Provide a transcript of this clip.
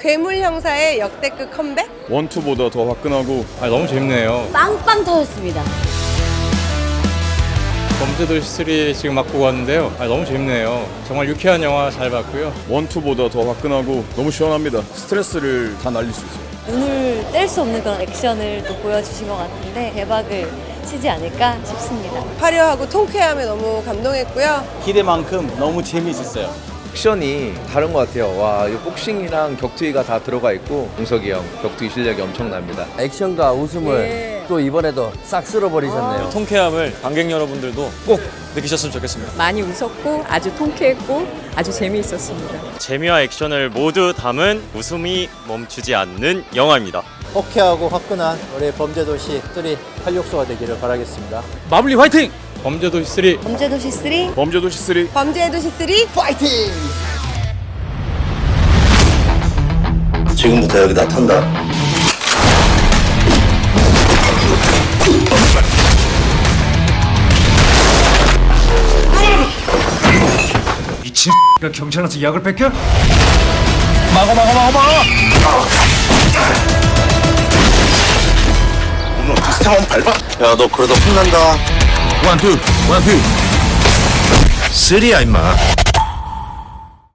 괴물 형사의 역대급 컴백? 원투보다 더 화끈하고 아, 너무 재밌네요. 빵빵 터졌습니다. 범죄도시 3 지금 막 보고 왔는데요. 아, 너무 재밌네요. 정말 유쾌한 영화 잘 봤고요. 원투보다 더 화끈하고 너무 시원합니다. 스트레스를 다 날릴 수 있어요. 눈을 뗄 수 없는 그런 액션을 또 보여주신 것 같은데 대박을 치지 않을까 싶습니다. 화려하고 통쾌함에 너무 감동했고요. 기대만큼 너무 재미있었어요. 액션이 다른 것 같아요. 와, 이 복싱이랑 격투기가 다 들어가 있고 공석이 형 격투기 실력이 엄청납니다. 액션과 웃음을 또 이번에도 싹 쓸어버리셨네요. 통쾌함을 관객 여러분들도 꼭 느끼셨으면 좋겠습니다. 많이 웃었고 아주 통쾌했고 아주 재미있었습니다. 재미와 액션을 모두 담은 웃음이 멈추지 않는 영화입니다. 호쾌하고 화끈한 우리 범죄도시 3 활력소가 되기를 바라겠습니다. 마블리 화이팅! 범죄도시 3 범죄도시 3 범죄도시 3 범죄의 도시 3 지금부터 여기 나탄다. 미친 가 경찰 와서 약을 뺏겨? 오늘 비슷한 건 밟아. 야, 너 그러다 혼난다. 원투, 원투. 쓰리야, 임마.